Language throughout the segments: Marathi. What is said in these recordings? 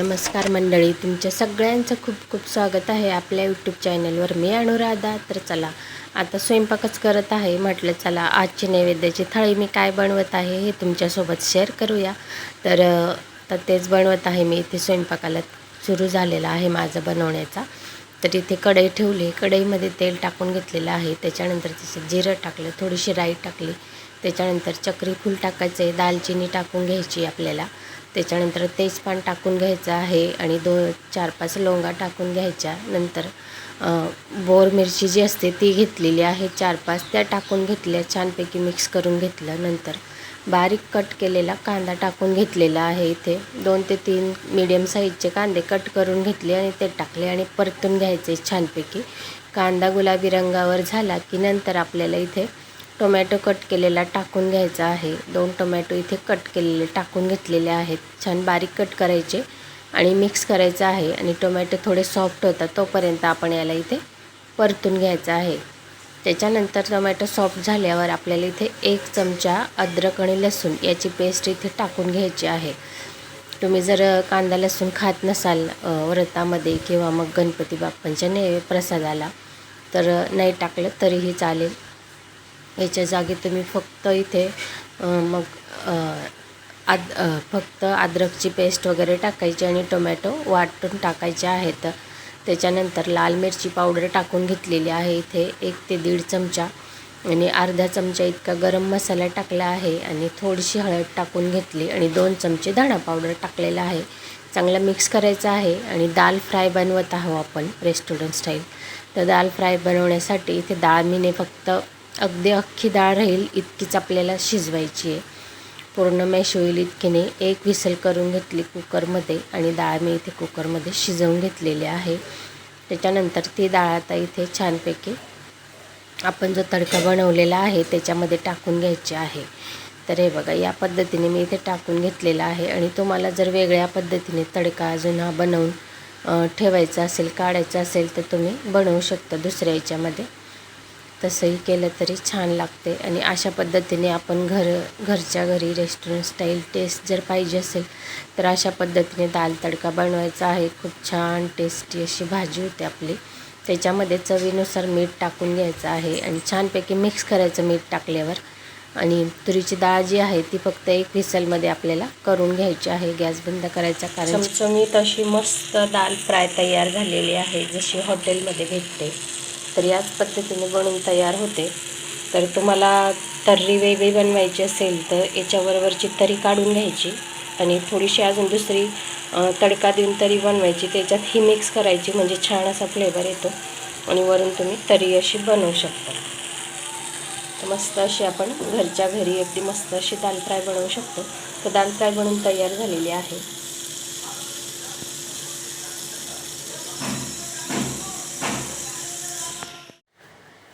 नमस्कार मंडळी तुमच्या सगळ्यांचं खूप खूप स्वागत आहे आपल्या यूट्यूब चॅनलवर मी अनुराधा. तर चला आता स्वयंपाकच करत आहे. म्हटलं चला आजची नैवेद्याची थाळी मी काय बनवत आहे हे तुमच्यासोबत शेअर करूया. तर तर तेच बनवत आहे मी. इथे स्वयंपाकाला सुरू झालेला आहे माझं बनवण्याचा. तर इथे कढई ठेवली. कढईमध्ये तेल टाकून घेतलेलं आहे. त्याच्यानंतर तिचं जिरं टाकलं थोडीशी राई टाकली. त्याच्यानंतर चक्री फूल टाकायचं आहे दालचिनी टाकून घ्यायची आपल्याला. त्याच्यानंतर तेजपान टाकून घ्यायचं आहे आणि दो चार पाच लवंगा टाकून घ्यायच्या. नंतर बोर मिरची जी असते ती घेतलेली आहे. चार पाच त्या टाकून घेतल्या छानपैकी मिक्स करून घेतलं. नंतर बारीक कट केलेला कांदा टाकून घेतलेला आहे इथे. दोन ते तीन मीडियम साईजचे कांदे कट करून घेतले आणि ते टाकले आणि परतून घ्यायचे छानपैकी. कांदा गुलाबी रंगावर झाला की नंतर आपल्याला इथे टोमॅटो कट केलेला टाकून घ्यायचा आहे. दोन टोमॅटो इथे कट केलेले टाकून घेतलेले आहेत. छान बारीक कट करायचे आणि मिक्स करायचं आहे आणि टोमॅटो थोडे सॉफ्ट होतात तोपर्यंत आपण याला इथे परतून घ्यायचं आहे. त्याच्यानंतर टोमॅटो सॉफ्ट झाल्यावर आपल्याला इथे एक चमचा अद्रक आणि लसूण याची पेस्ट इथे टाकून घ्यायची आहे. तुम्ही जर कांदा लसूण खात नसाल व्रतामध्ये किंवा मग गणपती बाप्पांच्या ने प्रसादाला तर नाही टाकलं तरीही चालेल. याच्या जागी तुम्ही फक्त इथे मग आद फक्त अद्रकची पेस्ट वगैरे टाकायची आणि टोमॅटो वाटून टाकायचे आहेत. त्याच्यानंतर लाल मिरची पावडर टाकून घेतलेली आहे इथे एक ते दीड चमचा. आणि अर्धा चमचा इतका गरम मसाला टाकला आहे आणि थोडीशी हळद टाकून घेतली आणि दोन चमचे धणा पावडर टाकलेला आहे. चांगला मिक्स करायचा आहे आणि दाल फ्राय बनवत आहो आपण रेस्टॉरंट स्टाईल. तर दाल फ्राय बनवण्यासाठी इथे डाळ मीने फक्त अगदी अख्खी डाळ राहील इतकीच आपल्याला शिजवायची आहे. पूर्ण मॅश होईल इतकीने. एक विसल करून घेतली कुकरमध्ये आणि डाळ मी इथे कुकरमध्ये शिजवून घेतलेली आहे. त्याच्यानंतर ती डाळ आता इथे छानपैकी आपण जो तडका बनवलेला आहे त्याच्यामध्ये टाकून घ्यायची आहे. तर हे बघा या पद्धतीने मी इथे टाकून घेतलेला आहे आणि तुम्हाला जर वेगळ्या पद्धतीने तडका अजून हा बनवून ठेवायचा असेल काढायचा असेल तर तुम्ही बनवू शकता दुसऱ्या याच्यामध्ये. तसंही केलं तरी छान लागते. आणि अशा पद्धतीने आपण घर घरच्या घरी रेस्टॉरंट स्टाईल टेस्ट जर पाहिजे असेल तर अशा पद्धतीने दाल तडका बनवायचा आहे. खूप छान टेस्टी अशी भाजी होते आपली. त्याच्यामध्ये चवीनुसार मीठ टाकून घ्यायचं आहे आणि छानपैकी मिक्स करायचं मीठ टाकल्यावर. आणि तुरीची डाळ जी आहे ती फक्त एक विसलमध्ये आपल्याला करून घ्यायची आहे. गॅस बंद करायचा कारण चमचमीत अशी मस्त दाल फ्राय तयार झालेली आहे जशी हॉटेलमध्ये भेटते. तर याच पद्धतीने बनवून तयार होते. तर तुम्हाला तर्री वेगळी बनवायची असेल तर याच्याबरोबरची तरी काढून घ्यायची आणि थोडीशी अजून दुसरी तडका देऊन तरी बनवायची. त्याच्यात ही मिक्स करायची म्हणजे छान असा फ्लेवर येतो आणि वरून तुम्ही तरी अशी बनवू शकता. तर मस्त अशी आपण घरच्या घरी अगदी मस्त अशी दाल फ्राय बनवू शकतो. तर दाल फ्राय बनवून तयार झालेली आहे.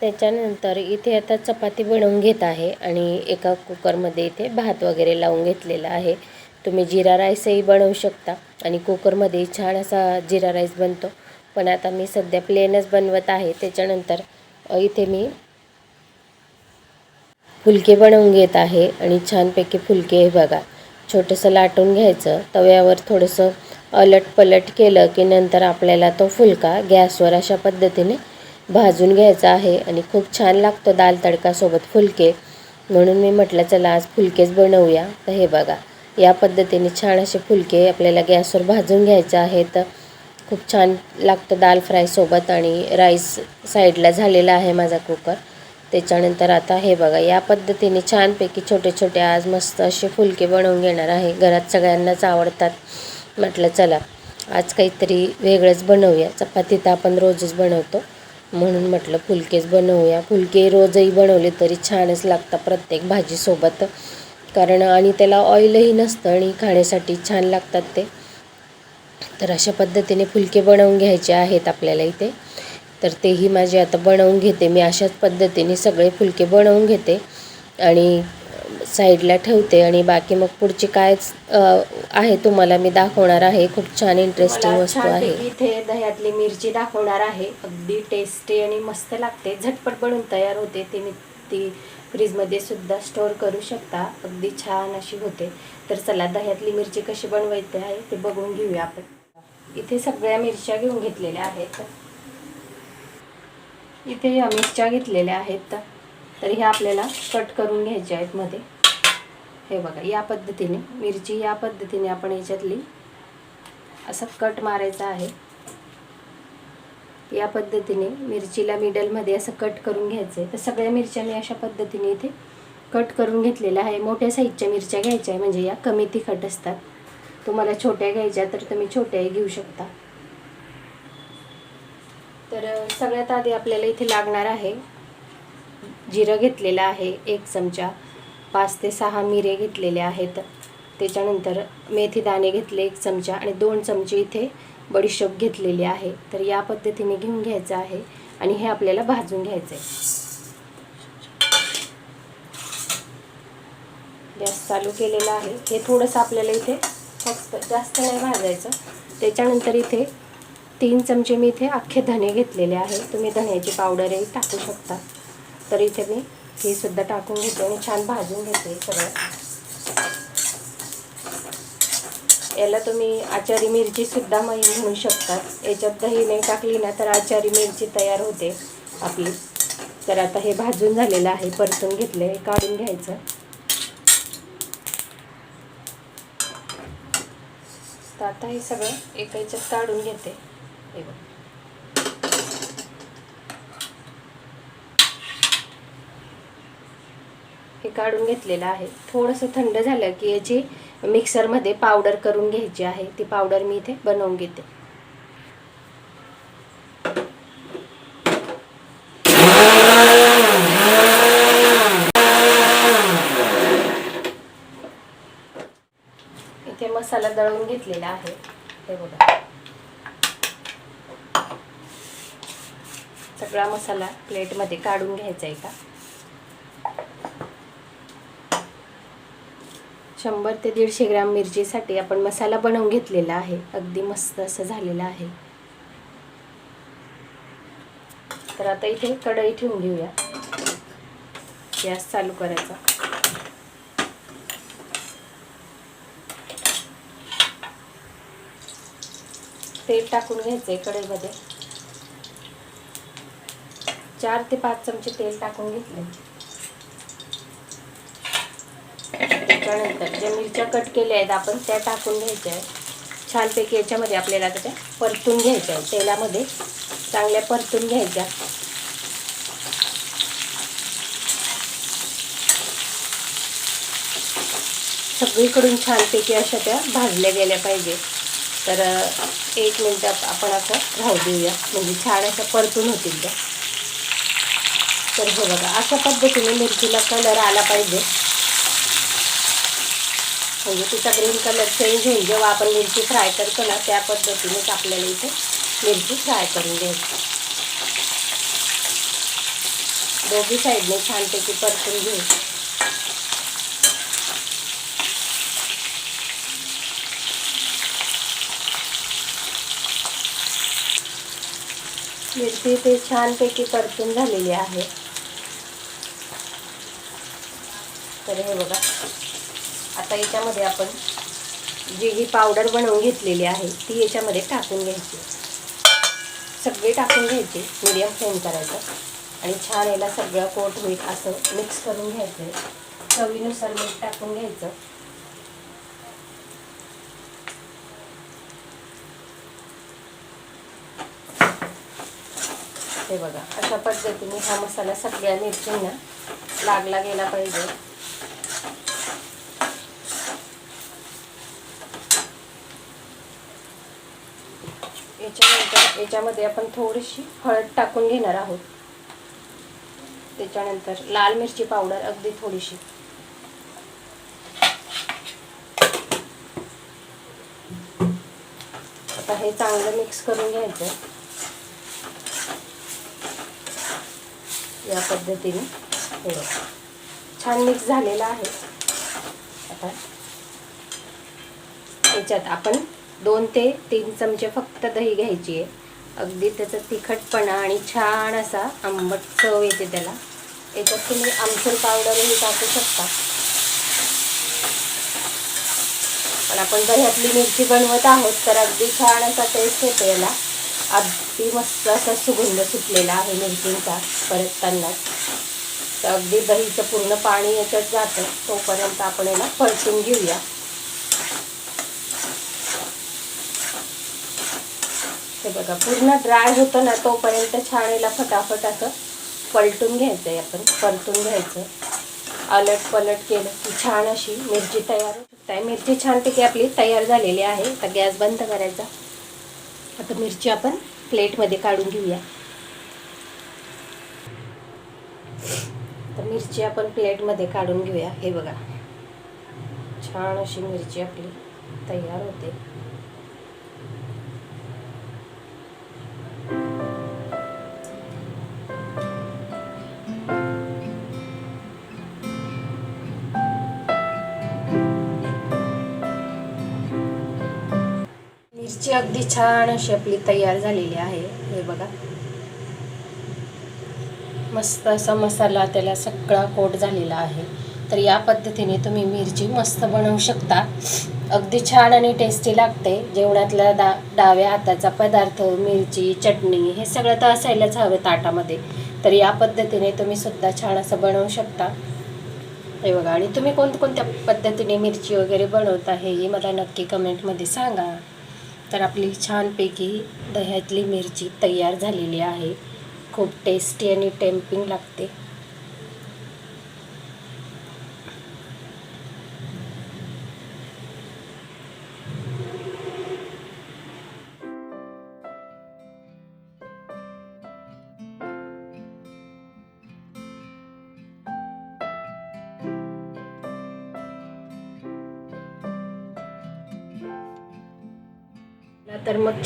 त्याच्यानंतर इथे आता चपाती बनवून घेत आहे आणि एका कुकरमध्ये इथे भात वगैरे लावून घेतलेला आहे. तुम्ही जिरा राईसही बनवू शकता आणि कुकरमध्ये छान असा जिरा राईस बनतो. पण आता मी सध्या प्लेनच बनवत आहे. त्याच्यानंतर इथे मी फुलके बनवून घेत आहे आणि छानपैकी फुलके हे बघा. छोटंसं लाटून घ्यायचं. तव्यावर थोडंसं अलट पलट केलं की नंतर आपल्याला तो फुलका गॅसवर अशा पद्धतीने भाजून घ्यायचा आहे आणि खूप छान लागतो दाल तडकासोबत फुलके. म्हणून मी म्हटलं चला आज फुलकेच बनवूया. तर हे बघा या पद्धतीने छान असे फुलके आपल्याला गॅसवर भाजून घ्यायचे आहेत. खूप छान लागतं दाल फ्रायसोबत आणि राईस साईडला झालेला आहे माझा कुकर. त्याच्यानंतर आता हे बघा या पद्धतीने छानपैकी छोटे छोटे आज मस्त असे फुलके बनवून घेणार आहे. घरात सगळ्यांनाच आवडतात. म्हटलं चला आज काहीतरी वेगळंच बनवूया. चपाती तर आपण रोजच बनवतो. म्हणून म्हटलं फुलकेच बनवूया. फुलके रोजही बनवले तरी छानच लागतात प्रत्येक भाजीसोबत. कारण आणि त्याला ऑइलही नसतं आणि खाण्यासाठी छान लागतात ते. तर अशा पद्धतीने फुलके बनवून घ्यायचे आहेत आपल्याला इथे. तर तेही माझे आता बनवून घेते. मी अशाच पद्धतीने सगळे फुलके बनवून घेते. आणि साईडला ठेवते आणि बाकी मग पुढची काय आहे तुम्हाला मी दाखवणार आहे. खूप छान इंटरेस्टिंग वस्तू आहे. इथे दह्यातली मिरची दाखवणार आहे. अगदी टेस्टी आणि मस्त लागते. झटपट बनवून तयार होते. ते मी ती फ्रीजमध्ये सुद्धा स्टोअर करू शकता. अगदी छान अशी होते. तर चला दह्यातली मिरची कशी बनवायची आहे ते बघून घेऊया आपण. इथे सगळ्या मिरच्या घेऊन घेतलेल्या आहेत. इथे या मिरच्या घेतलेल्या आहेत. तर ह्या आपल्याला कट करून घ्यायच्या आहेत मध्ये. हे बघा या पद्धतीने मिरची या पद्धतीने आपण याच्यातली असं कट मारायचा आहे. या पद्धतीने मिरचीला मिडलमध्ये असं कट करून घ्यायचं आहे तर सगळ्या मिरच्या मी अशा पद्धतीने इथे कट करून घेतलेल्या आहे. मोठ्या साईजच्या मिरच्या घ्यायच्या आहे म्हणजे या कमी तिखट असतात. तुम्हाला छोट्या घ्यायच्या तर तुम्ही छोट्याही घेऊ शकता. तर सगळ्यात आधी आपल्याला इथे लागणार आहे जिरं घेतलेलं आहे एक चमचा. पाच ते सहा मिरे घेतलेले आहेत. त्याच्यानंतर मेथी दाणे घेतले एक चमचा. आणि दोन चमचे इथे बडीशोप घेतलेली आहे. तर या पद्धतीने घेऊन घ्यायचं आहे. आणि हे आपल्याला भाजून घ्यायचं आहे. गॅस चालू केलेला आहे. हे थोडंसं आपल्याला इथे फक्त जास्त नाही भाजायचं. त्याच्यानंतर इथे तीन चमचे मी इथे अख्खे धणे घेतलेले आहे. तुम्ही धण्याची पावडरही टाकू शकता. तर इथे मी हे सुद्धा टाकून घेते आणि छान भाजून घेते सगळं. याला तुम्ही आचारी मिरची सुद्धा म्हणू शकतात याच्यात दही नाही टाकली ना तर आचारी मिरची तयार होते आपली. तर आता हे भाजून झालेलं आहे परतून घेतलं हे काढून घ्यायचं. तर आता हे सगळं एका याच्यात काढून घेते. हे बघ हे काढून घेतलेलं आहे. थोडंसं थंड झालं की याची मिक्सरमध्ये पावडर करून घ्यायची आहे. ती पावडर मी इथे बनवून घेते. इथे मसाला दळून घेतलेला आहे. हे बघा. सगळा मसाला प्लेटमध्ये काढून घ्यायचा आहे का? शंभर ते दीडशे ग्राम मिरचीसाठी आपण मसाला बनवून घेतलेला आहे. अगदी मस्त असं झालेलं आहे. तर आता इथे कढई ठेवून घेऊया. गॅस चालू करायचा. तेल टाकून घ्यायचं आहे कढईमध्ये. चार ते पाच चमचे तेल टाकून घेतले त्याच्यानंतर ज्या मिरच्या कट केल्या आहेत आपण त्या टाकून घ्यायच्या आहेत. छानपैकी याच्यामध्ये आपल्याला त्याच्या त्या परतून घ्यायच्या आहेत. तेलामध्ये चांगल्या परतून घ्यायच्या. सगळीकडून छानपैकी अशा त्या भाजल्या गेल्या पाहिजे तर एक मिनटात आपण असं राहू देऊया. म्हणजे छान अशा परतून होतील त्या. तर हे बघा अशा पद्धतीने मिरचीला कलर आला पाहिजे. म्हणजे तिचा ग्रीन कलर चेंज होईल जेव्हा आपण मिरची फ्राय करतो ना त्या पद्धतीनेच आपल्याला इथे मिरची फ्राय करून घ्यायची. दोघी साईडने छानपैकी परतून घेऊ मिरची ते छानपैकी परतून झालेली आहे. तर हे बघा. आता याच्यामध्ये आपण जी ही पावडर बनवून घेतलेली आहे ती याच्यामध्ये टाकून घ्यायची. सगळे टाकून घ्यायचे मिडियम फ्लेम करायचं. आणि छान याला सगळं कोट होईल असं मिक्स करून घ्यायचं. चवीनुसार मीठ टाकून घ्यायचं. हे बघा अशा पद्धतीने हा मसाला सगळ्या मिरचींना लागला गेला पाहिजे. याच्यामध्ये आपण थोडीशी हळद टाकून घेणार आहोत. त्याच्यानंतर लाल मिरची पावडर अगदी थोडीशी. आता हे चांगलं मिक्स करून घ्यायचं. या पद्धतीने हे छान मिक्स झालेलं आहे. आता याच्यात आपण दोन ते तीन चमचे फक्त दही घ्यायची आहे. अगदी त्याचा तिखटपणा आणि छान असा आंबट चव येते त्याला. याच्यात तुम्ही आमचूर पावडरही टाकू शकता. पण आपण दह्यातली मिरची बनवत आहोत तर अगदी छान असा टेस्ट येतो याला. अगदी मस्त असा सुगंध सुटलेला आहे मिरचींचा परतताना तर अगदी दहीचं पूर्ण पाणी याच्यात जातं तोपर्यंत आपण याला परतून घेऊया. हे बघा. पूर्ण ड्राय होतं ना तोपर्यंत छान याला फटाफट असं पलटून घ्यायचं आहे आपण परतून घ्यायचं अलट पलट केलं की छान अशी मिरची तयार होऊ शकते. मिरची छानपैकी आपली तयार झालेली आहे. आता गॅस बंद करायचा. आता मिरची आपण प्लेटमध्ये काढून घेऊया. तर मिरची आपण प्लेटमध्ये काढून घेऊया. हे बघा. छान अशी मिरची आपली तयार होते. अगदी छान अशी आपली तयार झालेली आहे. हे बघा. मस्त असा मसाला त्याला सगळा कोट झालेला आहे. तर या पद्धतीने तुम्ही मिरची मस्त बनवू शकता. अगदी छान आणि टेस्टी लागते. जेवणातला दा डाव्या हाताचा पदार्थ मिरची चटणी हे सगळं तर असायलाच हवं ताटामध्ये. तर या पद्धतीने तुम्ही सुद्धा छान असं बनवू शकता. हे बघा. आणि तुम्ही कोणकोणत्या पद्धतीने मिरची वगैरे बनवता हेही मला नक्की कमेंटमध्ये सांगा. तर आपली छानपैकी दह्यातली मिरची तयार झालेली आहे. खूप टेस्टी आणि टेम्पिंग लागते.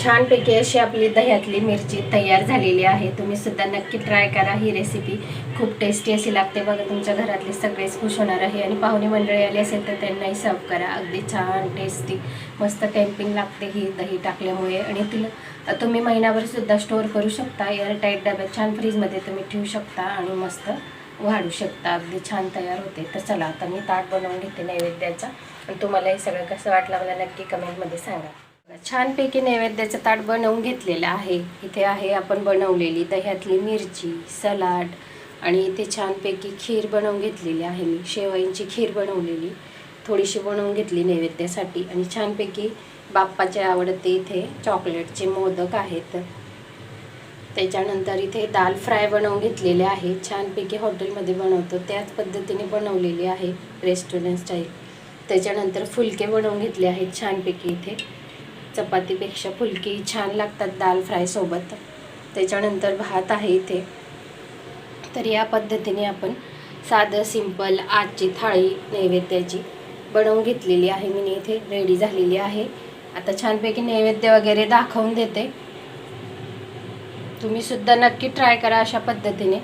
छानपैकी अशी आपली दह्यातली मिरची तयार झालेली आहे. तुम्ही सुद्धा नक्की ट्राय करा. ही रेसिपी खूप टेस्टी अशी लागते. बघा तुमच्या घरातले सगळेच खुश होणार आहे. आणि पाहुणे मंडळी आली असेल तर त्यांनाही सर्व करा. अगदी छान टेस्टी मस्त कॅम्पिंग लागते ही दही टाकल्यामुळे. आणि तिला तुम्ही महिनाभर सुद्धा स्टोअर करू शकता. एअरटाईट डब्यात छान फ्रीजमध्ये तुम्ही ठेवू शकता आणि मस्त वाढू शकता. अगदी छान तयार होते. तर चला आता मी ताट बनवून घेते नैवेद्याचा. आणि तुम्हाला हे सगळं कसं वाटलं मला नक्की कमेंटमध्ये सांगा. छानपैकी नैवेद्याचं ताट बनवून घेतलेलं आहे. इथे आहे आपण बनवलेली दह्यातली मिरची सलाड आणि इथे छानपैकी खीर बनवून घेतलेली आहे मी. शेवईंची खीर बनवलेली. थोडीशी बनवून घेतली नैवेद्यासाठी आणि छानपैकी बाप्पाचे आवडते इथे चॉकलेटचे मोदक आहेत. त्याच्यानंतर इथे दाल फ्राय बनवून घेतलेले आहे. छानपैकी हॉटेलमध्ये बनवतो. त्याच पद्धतीने बनवलेली आहे रेस्टॉरंट स्टाईल. त्याच्यानंतर फुलके बनवून घेतले आहेत छानपैकी इथे. चपातीपेक्षा फुलकी छान लागतात दाल फ्रायसोबत त्याच्यानंतर भात आहे इथे. तर या पद्धतीने आपण साधं सिंपल आजची थाळी नैवेद्याची बनवून घेतलेली आहे. मी इथे रेडी झालेली आहे. आता छानपैकी नैवेद्य वगैरे दाखवून देते. तुम्ही सुद्धा नक्की ट्राय करा अशा पद्धतीने.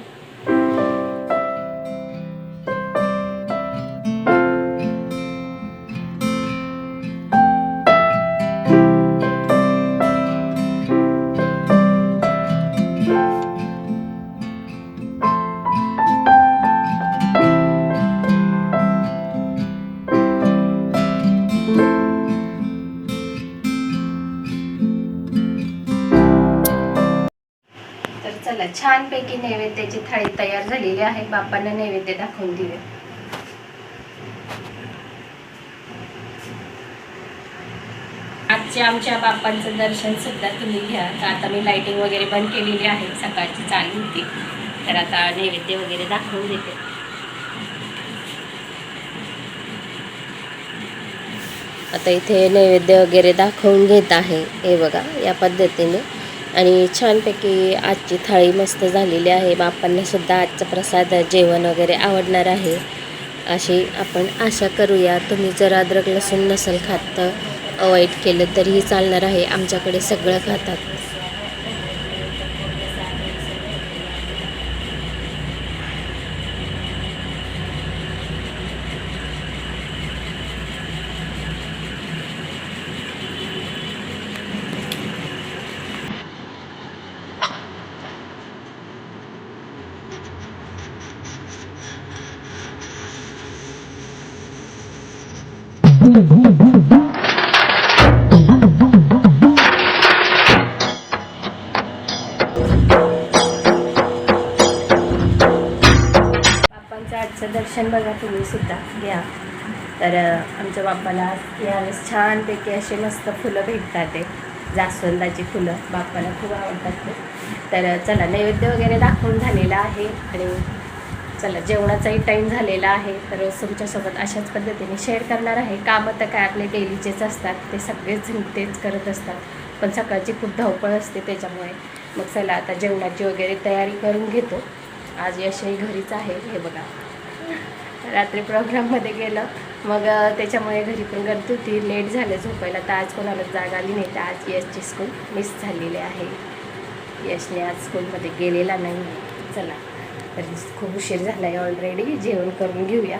तर छानपैकी नैवेद्याची थाळी तयार झालेली आहे. बापांना नैवेद्य दाखवून देऊया. आजच्या आमच्या बापांचं दर्शन सुद्धा तुम्ही घ्या. तर आता मी लाइटिंग वगैरे बंद केलेली आहे. सकाळची चालू होती. तर आता नैवेद्य वगैरे दाखवून देते. आता इथे नैवेद्य वगैरे दाखवून घेत आहे. हे बघा या पद्धतीने. आणि छानपैकी आजची थाळी मस्त झालेली आहे. बापांनासुद्धा आजचा प्रसाद जेवण वगैरे आवडणार आहे. अशी आपण आशा करूया. तुम्ही जर अद्रक लसूण नसेल खात तर अवॉइड केलं तरीही चालणार आहे. आमच्याकडे सगळं खातात. बाप्पाचं दर्शन बघा तुम्ही सुद्धा घ्या. तर आमच्या बाप्पाला यावेळेस छानपैकी असे मस्त फुलं भेटतात ते जास्वंदाची फुलं. बाप्पाला खूप आवडतात ते. तर चला नैवेद्य वगैरे दाखवून झालेला आहे आणि चला जेवणाचाही टाईम झालेला आहे. तर तुमच्यासोबत अशाच पद्धतीने शेअर करणार आहे. कामं तर काय आपले डेलीचेच असतात ते सगळेच तेच करत असतात. पण सकाळची खूप धावपळ असते त्याच्यामुळे. मग चला आता जेवणाची वगैरे तयारी करून घेतो. आज यशही घरीच आहे हे बघा. रात्री प्रोग्राममध्ये गेलं. मग त्याच्यामुळे घरी पण गर्दी होती. लेट झालं झोपायला. तर आज कोणाला जाग आली नाही. तर आज यशची स्कूल मिस झालेली आहे. यशने आज स्कूलमध्ये गेलेला नाही चला. तर खूप उशीर झाला आहे ऑलरेडी जेवण करून घेऊया.